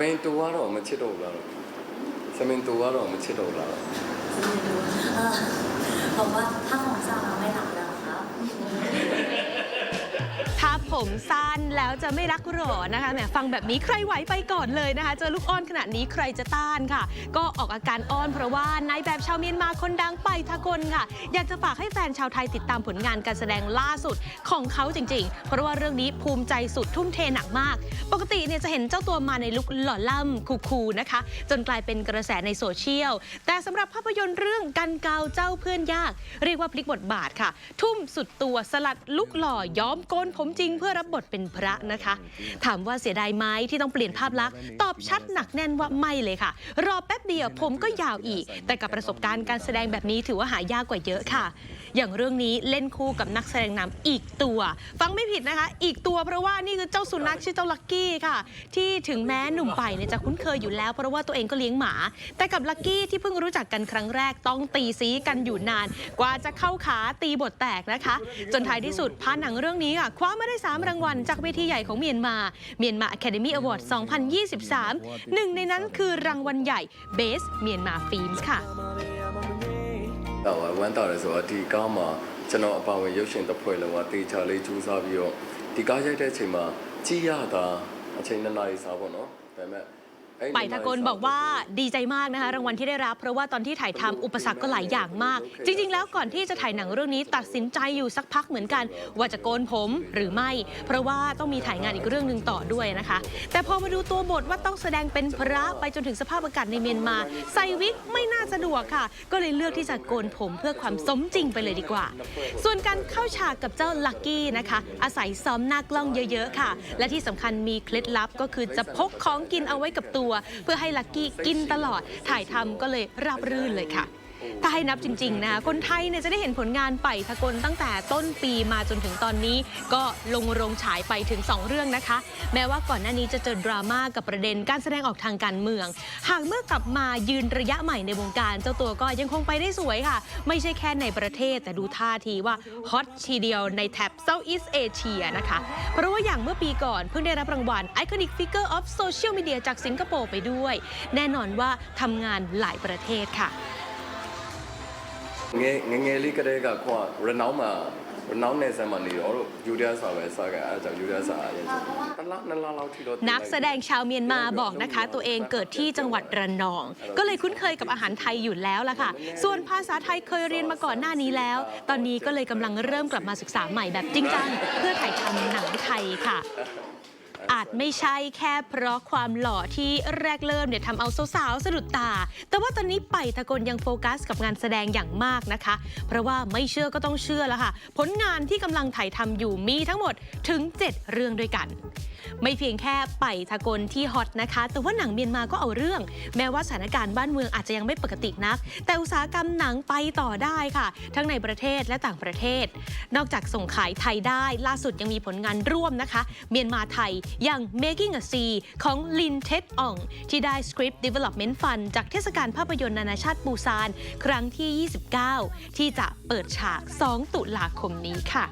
ပင်တူကတော့မချစ်တော့ဘူးလားဆမင်တူကတော့မချစ်တော့ဘူးလား 아, 엄마 학원 ผมสั้นแล้วจะไม่รักหรอนะคะแหมฟังแบบนี้ใครไหวไปก่อนเลยนะคะ เจอลูกอ้อนขนาดนี้ใครจะต้านค่ะ ก็ออกอาการอ้อนเพราะว่านายแบบชาวเมียนมาคนดังไปทากลค่ะ อยากจะฝากให้แฟนชาวไทยติดตามผลงานการแสดงล่าสุดของเขาจริง ๆ เพราะว่าเรื่องนี้ภูมิใจสุดทุ่มเทหนักมาก ปกติเนี่ยจะเห็นเจ้าตัวมาในลุคหล่อล่ำคูลๆนะคะ จนกลายเป็นกระแสในโซเชียล แต่สำหรับภาพยนตร์เรื่องกันเกาเจ้าเพื่อนยาก เรียกว่าพลิกบทบาทค่ะ ทุ่มสุดตัวสลัดลุกหล่อย้อมโกนผมจริงเพื่อรับบทเป็นพระนะคะ ถามว่าเสียดายไหมที่ต้องเปลี่ยนภาพลักษณ์ตอบชัดหนักแน่นว่าไม่เลยค่ะ รอแป๊บเดียวผมก็ยาวอีก แต่กับประสบการณ์การแสดงแบบนี้ถือว่าหายากกว่าเยอะค่ะ อย่างเรื่องนี้เล่นคู่กับนักแสดงนำอีกตัว ฟังไม่ผิดนะคะ อีกตัวเพราะว่านี่คือเจ้าสุนัขชื่อเจ้าลักกี้ค่ะ ที่ถึงแม้หนุ่มไปเนี่ยจะคุ้นเคยอยู่แล้ว เพราะว่าตัวเองก็เลี้ยงหมา แต่กับลักกี้ที่เพิ่งรู้จักกันครั้งแรกต้องตีซีกันอยู่นาน กว่าจะเข้าขาตีบทแตกนะคะ จนท้ายที่สุดพาหนังเรื่องนี้ค่ะคว้ามาได้3 รางวัลจากเวทีใหญ่ของเมียนมาเมียนมา Academy Award 2023 หนึ่งในนั้นคือรางวัลใหญ่ Best เมียนมาฟิล์มค่ะ တော့ဝမ်းတော်တယ်ဆိုတော့ဒီကားမှာကျွန်တော်အပါဝင်ရုပ်ရှင်တစ်ဖွဲ့လုံးကတေချာလေးကြိုးစားပြီးတော့ဒီကားရိုက်တဲ့အချိန်မှာကြည်ရတာအချိန်နှစ်နာရီစာပေါ့နော်ဒါပေမဲ့အဲ့ ไปทะกลบอกว่าดีใจมากนะคะ รางวัลที่ได้รับ เพราะว่าตอนที่ถ่ายทำอุปสรรคก็หลายอย่างมาก จริง ๆ แล้วก่อนที่จะถ่ายหนังเรื่องนี้ตัดสินใจอยู่สักพักเหมือนกัน ว่าจะโกนผมหรือไม่ เพราะว่าต้องมีถ่ายงานอีกเรื่องหนึ่งต่อด้วยนะคะ แต่พอมาดูตัวบทว่าต้องแสดงเป็นพระไปจนถึงสภาพอากาศในเมียนมาใส่วิกไม่น่าสะดวกค่ะ ก็เลยเลือกที่จะโกนผมเพื่อความสมจริงไปเลยดีกว่า ส่วนการเข้าฉากกับเจ้าลักกี้นะคะ อาศัยซ้อมหน้ากล้องเยอะ ๆ ค่ะ และที่สำคัญมีเคล็ดลับก็คือจะพกของกินเอาไว้กับตัวเพื่อให้ลักกี้กินตลอดถ่ายทำก็เลยราบรื่นเลยค่ะ ถ้าให้นับจริงๆนะคะคนไทยเนี่ยจะได้เห็นผลงานไปทะกลตั้งแต่ต้นปีมาจนถึงตอนนี้ ก็ลงโรงฉายไปถึง 2 เรื่องนะคะ แม้ว่าก่อนหน้านี้จะเจอดราม่ากับประเด็นการแสดงออกทางการเมือง หากเมื่อกลับมายืนระยะใหม่ในวงการ เจ้าตัวก็ยังคงไปได้สวยค่ะ ไม่ใช่แค่ในประเทศแต่ดูท่าทีว่าฮอตทีเดียวในแท็บ Southeast Asia นะคะ เพราะว่าอย่างเมื่อปีก่อนเพิ่งได้รับรางวัล Iconic Figure of Social Media จากสิงคโปร์ไปด้วย แน่นอนว่าทำงานหลายประเทศค่ะ ငယ်ငယ်ငယ်လေးကတည်းကခွာရနောင်းမှာရနောင်းနယ်ဆန်မှာနေတော့ယူရီးယားစာပဲစခဲ့အဲဒါကြောင့်ယူရီးယားစာအရင်တစ်လားနှစ်လားလောက်ထိတော့ นักแสดงชาวเมียนมาบอกนะคะ ตัวเองเกิดที่จังหวัดระนอง ก็เลยคุ้นเคยกับอาหารไทยอยู่แล้วล่ะค่ะ ส่วนภาษาไทยเคยเรียนมาก่อนหน้านี้แล้ว ตอนนี้ก็เลยกำลังเริ่มกลับมาศึกษาใหม่แบบจริงจังเพื่อถ่ายทำหนังไทยค่ะ อาจไม่ใช่แค่เพราะความหล่อที่แรกเริ่มเนี่ยทำเอาสาวๆสะดุดตา แต่ว่าตอนนี้ไปทะกลยังโฟกัสกับงานแสดงอย่างมากนะคะ เพราะว่าไม่เชื่อก็ต้องเชื่อแล้วค่ะ ผลงานที่กำลังถ่ายทำอยู่มีทั้งหมดถึง 7 เรื่องด้วยกันไม่เพียงแค่ไปทะกลที่ฮอตนะคะ แต่ว่าหนังเมียนมาก็เอาเรื่อง แม้ว่าสถานการณ์บ้านเมืองอาจจะยังไม่ปกตินัก แต่อุตสาหกรรมหนังไปต่อได้ค่ะ ทั้งในประเทศและต่างประเทศ นอกจากส่งขายไทยได้ ล่าสุดยังมีผลงานร่วมนะคะ เมียนมาไทยอย่าง Making a Sea ของลินเท็ดอ่องที่ได้ Script Development Fund จากเทศกาลภาพยนตร์นานาชาติปูซาน ครั้งที่ 29 ที่จะเปิดฉาก 2 ตุลาคมนี้ค่ะ